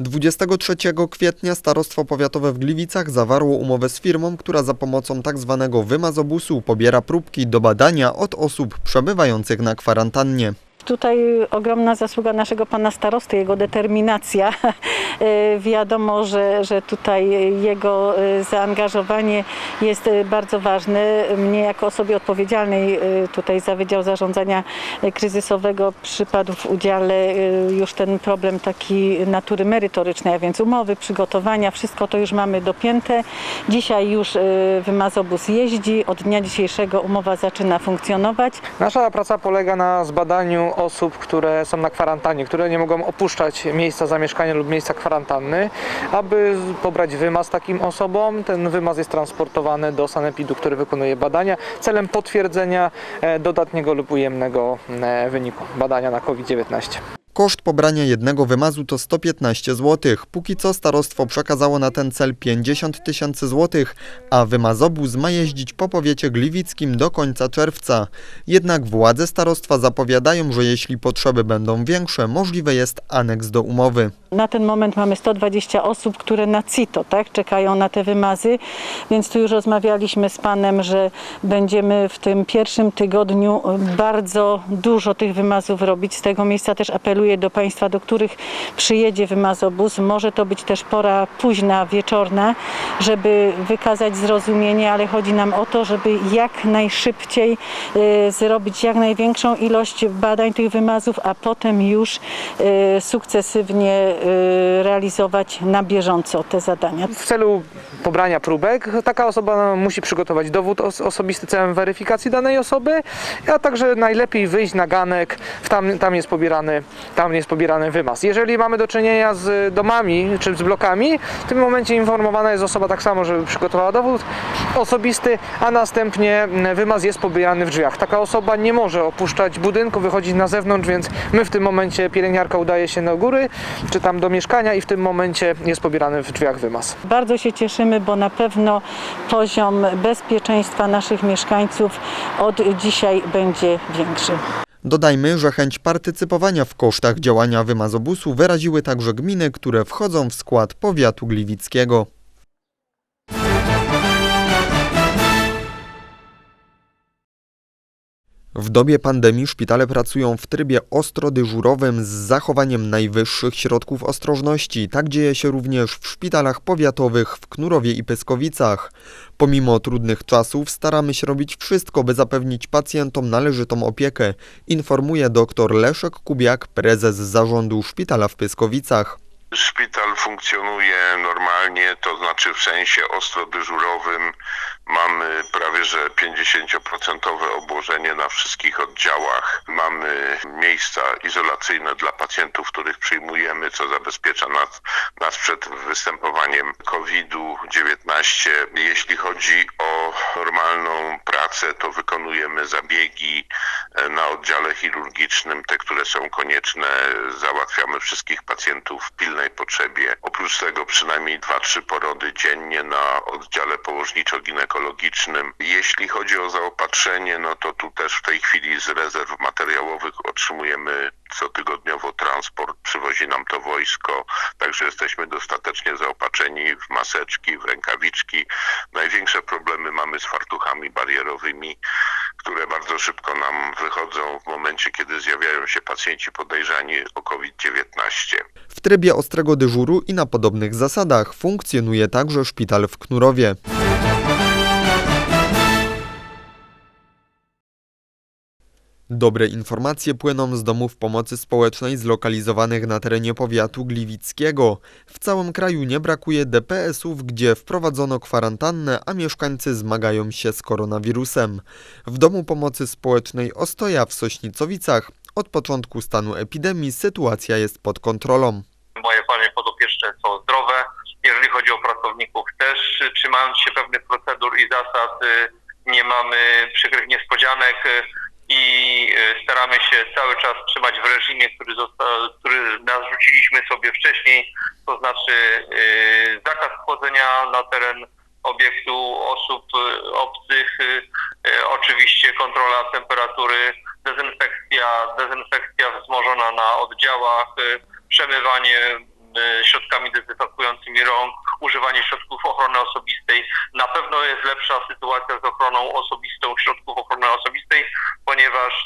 23 kwietnia Starostwo Powiatowe w Gliwicach zawarło umowę z firmą, która za pomocą tzw. wymazobusu pobiera próbki do badania od osób przebywających na kwarantannie. Tutaj ogromna zasługa naszego pana starosty, jego determinacja. E, Wiadomo, że, że tutaj jego e, zaangażowanie jest e, bardzo ważne. Mnie jako osobie odpowiedzialnej tutaj za Wydział Zarządzania Kryzysowego przypadł w udziale już ten problem taki natury merytorycznej, a więc umowy, przygotowania, wszystko to już mamy dopięte. Dzisiaj już wymazobus jeździ, od dnia dzisiejszego umowa zaczyna funkcjonować. Nasza praca polega na zbadaniu osób, które są na kwarantannie, które nie mogą opuszczać miejsca zamieszkania lub miejsca kwarantanny, aby pobrać wymaz takim osobom. Ten wymaz jest transportowany do sanepidu, który wykonuje badania celem potwierdzenia e, dodatniego lub ujemnego e, wyniku badania na COVID-19. Koszt pobrania jednego wymazu to 115 zł. Póki co starostwo przekazało na ten cel 50 tysięcy złotych, a wymazobus ma jeździć po powiecie gliwickim do końca czerwca. Jednak władze starostwa zapowiadają, że jeśli potrzeby będą większe, możliwy jest aneks do umowy. Na ten moment mamy 120 osób, które na CITO tak, czekają na te wymazy, więc tu już rozmawialiśmy z Panem, że będziemy w tym pierwszym tygodniu bardzo dużo tych wymazów robić. Z tego miejsca też apeluję do Państwa, do których przyjedzie wymazobus. Może to być też pora późna, wieczorna, żeby wykazać zrozumienie, ale chodzi nam o to, żeby jak najszybciej e, zrobić jak największą ilość badań tych wymazów, a potem już e, sukcesywnie realizować na bieżąco te zadania. W celu pobrania próbek taka osoba musi przygotować dowód os- osobisty celem weryfikacji danej osoby, a także najlepiej wyjść na ganek, tam, tam, jest pobierany, tam jest pobierany wymaz. Jeżeli mamy do czynienia z domami czy z blokami, w tym momencie informowana jest osoba tak samo, żeby przygotowała dowód osobisty, a następnie wymaz jest pobierany w drzwiach. Taka osoba nie może opuszczać budynku, wychodzić na zewnątrz, więc my w tym momencie pielęgniarka udaje się na góry, czy tam do mieszkania i w tym momencie jest pobierany w drzwiach wymaz. Bardzo się cieszymy, bo na pewno poziom bezpieczeństwa naszych mieszkańców od dzisiaj będzie większy. Dodajmy, że chęć partycypowania w kosztach działania wymazobusu wyraziły także gminy, które wchodzą w skład powiatu gliwickiego. W dobie pandemii szpitale pracują w trybie ostro dyżurowym z zachowaniem najwyższych środków ostrożności. Tak dzieje się również w szpitalach powiatowych w Knurowie i Pyskowicach. Pomimo trudnych czasów staramy się robić wszystko, by zapewnić pacjentom należytą opiekę, informuje dr Leszek Kubiak, prezes zarządu szpitala w Pyskowicach. Szpital funkcjonuje normalnie, to znaczy w sensie ostro dyżurowym mamy prawie że 50% obłożenie na wszystkich oddziałach. Mamy miejsca izolacyjne dla pacjentów, których przyjmujemy, co zabezpiecza nas, nas przed występowaniem COVID-19. Jeśli chodzi o pracę, to wykonujemy zabiegi e, na oddziale chirurgicznym, te, które są konieczne, załatwiamy wszystkich pacjentów w pilnej potrzebie. Oprócz tego przynajmniej 2-3 porody dziennie na oddziale położniczo-ginekologicznym. Jeśli chodzi o zaopatrzenie, no to tu też w tej chwili z rezerw materiałowych otrzymujemy cotygodniowo transport, przywozi nam to wojsko, także jesteśmy dostatecznie zaopatrzeni w maseczki, w rękawiczki. Największe problemy mamy z fartuchami barierowymi, które bardzo szybko nam wychodzą w momencie, kiedy zjawiają się pacjenci podejrzani o COVID-19. W trybie ostrego dyżuru i na podobnych zasadach funkcjonuje także szpital w Knurowie. Dobre informacje płyną z domów pomocy społecznej zlokalizowanych na terenie powiatu gliwickiego. W całym kraju nie brakuje DPS-ów, gdzie wprowadzono kwarantannę, a mieszkańcy zmagają się z koronawirusem. W domu pomocy społecznej Ostoja w Sośnicowicach od początku stanu epidemii sytuacja jest pod kontrolą. moje panie podopieczne są zdrowe. Jeżeli chodzi o pracowników też trzymając się pewnych procedur i zasad, y, nie mamy przykrych niespodzianek staramy się cały czas trzymać w reżimie, który, zosta- który narzuciliśmy sobie wcześniej, to znaczy y, zakaz wchodzenia na teren obiektu osób y, obcych, oczywiście kontrola temperatury, dezynfekcja, dezynfekcja wzmożona na oddziałach, przemywanie środkami dezynfekującymi rąk, używanie środków ochrony osobistej. Na pewno jest lepsza sytuacja z ochroną osobistą, środków ochrony osobistej,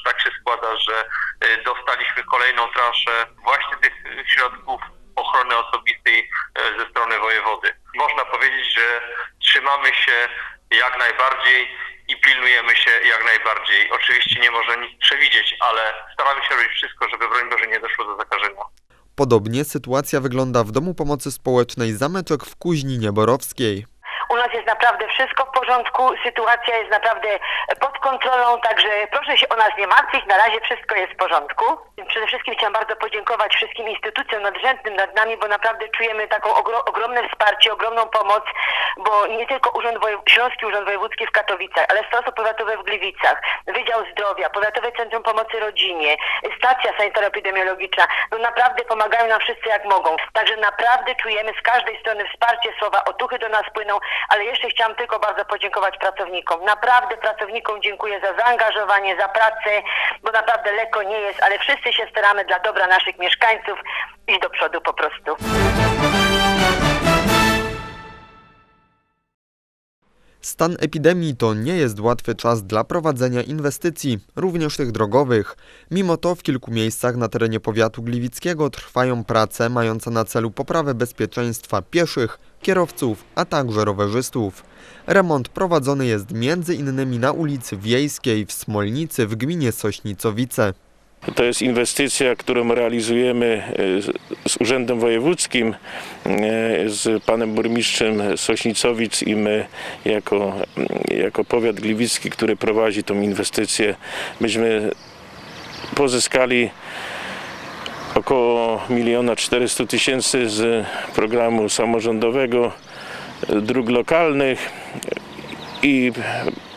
tak się składa, że y, dostaliśmy kolejną transzę właśnie tych y, środków ochrony osobistej y, ze strony wojewody. Można powiedzieć, że trzymamy się jak najbardziej i pilnujemy się jak najbardziej. Oczywiście nie można nic przewidzieć, ale staramy się robić wszystko, żeby broń Boże nie doszło do zakażenia. Podobnie sytuacja wygląda w Domu Pomocy Społecznej Zameczek w Kuźninie Borowskiej. Nas jest naprawdę wszystko w porządku, sytuacja jest naprawdę pod kontrolą, także proszę się o nas nie martwić, na razie wszystko jest w porządku. Przede wszystkim chciałam bardzo podziękować wszystkim instytucjom nadrzędnym nad nami, bo naprawdę czujemy taką ogro- ogromne wsparcie, ogromną pomoc, bo nie tylko Urząd Śląski Urząd Wojewódzki w Katowicach, ale Starostwo Powiatowe w Gliwicach, Wydział Zdrowia, Powiatowe Centrum Pomocy Rodzinie, Stacja Sanitaro-Epidemiologiczna, no naprawdę pomagają nam wszyscy jak mogą. Także naprawdę czujemy z każdej strony wsparcie, słowa otuchy do nas płyną, ale jeszcze chciałam tylko bardzo podziękować pracownikom. Naprawdę pracownikom dziękuję za zaangażowanie, za pracę, bo naprawdę lekko nie jest, ale wszyscy się staramy dla dobra naszych mieszkańców iść do przodu po prostu. Stan epidemii to nie jest łatwy czas dla prowadzenia inwestycji, również tych drogowych. Mimo to w kilku miejscach na terenie powiatu gliwickiego trwają prace mające na celu poprawę bezpieczeństwa pieszych, kierowców, a także rowerzystów. Remont prowadzony jest innymi na ulicy Wiejskiej w Smolnicy w gminie Sośnicowice. To jest inwestycja, którą realizujemy e, z- Urzędem Wojewódzkim, e, z panem burmistrzem Sośnicowic i my jako, jako powiat gliwicki, który prowadzi tą inwestycję, myśmy pozyskali około 1 400 tysięcy z programu samorządowego e, dróg lokalnych i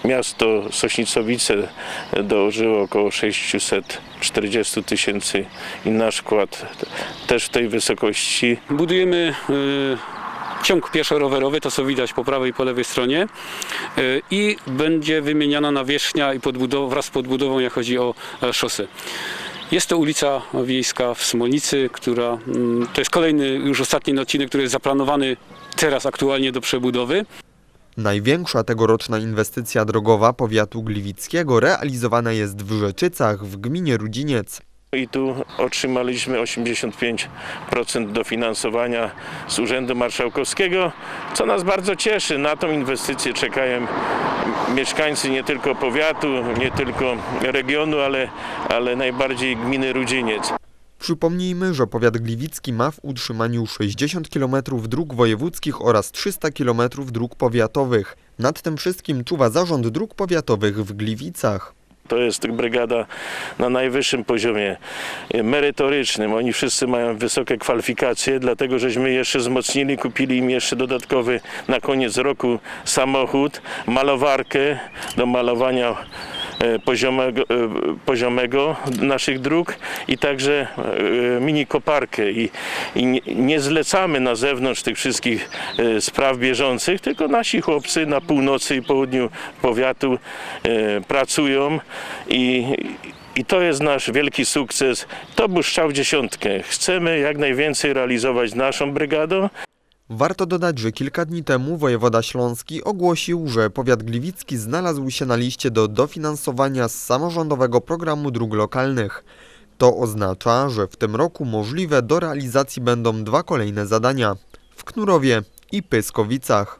miasto Sośnicowice dołożyło około 640 tysięcy i nasz też w tej wysokości. Budujemy y, ciąg pieszo-rowerowy, to co widać po prawej i po lewej stronie y, i będzie wymieniana nawierzchnia i wraz z podbudową, jak chodzi o e, szosę. Jest to ulica wiejska w Smolnicy, która mm, to jest kolejny, już ostatni odcinek, który jest zaplanowany teraz aktualnie do przebudowy. Największa tegoroczna inwestycja drogowa powiatu gliwickiego realizowana jest w Rzeczycach w gminie Rudziniec. I tu otrzymaliśmy 85% dofinansowania z Urzędu Marszałkowskiego, co nas bardzo cieszy. Na tą inwestycję czekają mieszkańcy nie tylko powiatu, nie tylko regionu, ale, ale najbardziej gminy Rudziniec. Przypomnijmy, że powiat gliwicki ma w utrzymaniu 60 km dróg wojewódzkich oraz 300 km dróg powiatowych. Nad tym wszystkim czuwa Zarząd Dróg Powiatowych w Gliwicach. To jest brygada na najwyższym poziomie merytorycznym. Oni wszyscy mają wysokie kwalifikacje, dlatego żeśmy jeszcze wzmocnili, kupili im jeszcze dodatkowy na koniec roku samochód, malowarkę do malowania poziomego, e, poziomego naszych dróg i także e, mini koparkę. I, i nie, zlecamy na zewnątrz tych wszystkich e, spraw bieżących, tylko nasi chłopcy na północy i południu powiatu e, pracują i, i to jest nasz wielki sukces. To błyszczał dziesiątkę. Chcemy jak najwięcej realizować naszą brygadą, Warto dodać, że kilka dni temu wojewoda śląski ogłosił, że powiat gliwicki znalazł się na liście do dofinansowania z samorządowego programu dróg lokalnych. To oznacza, że w tym roku możliwe do realizacji będą dwa kolejne zadania w Knurowie i Pyskowicach.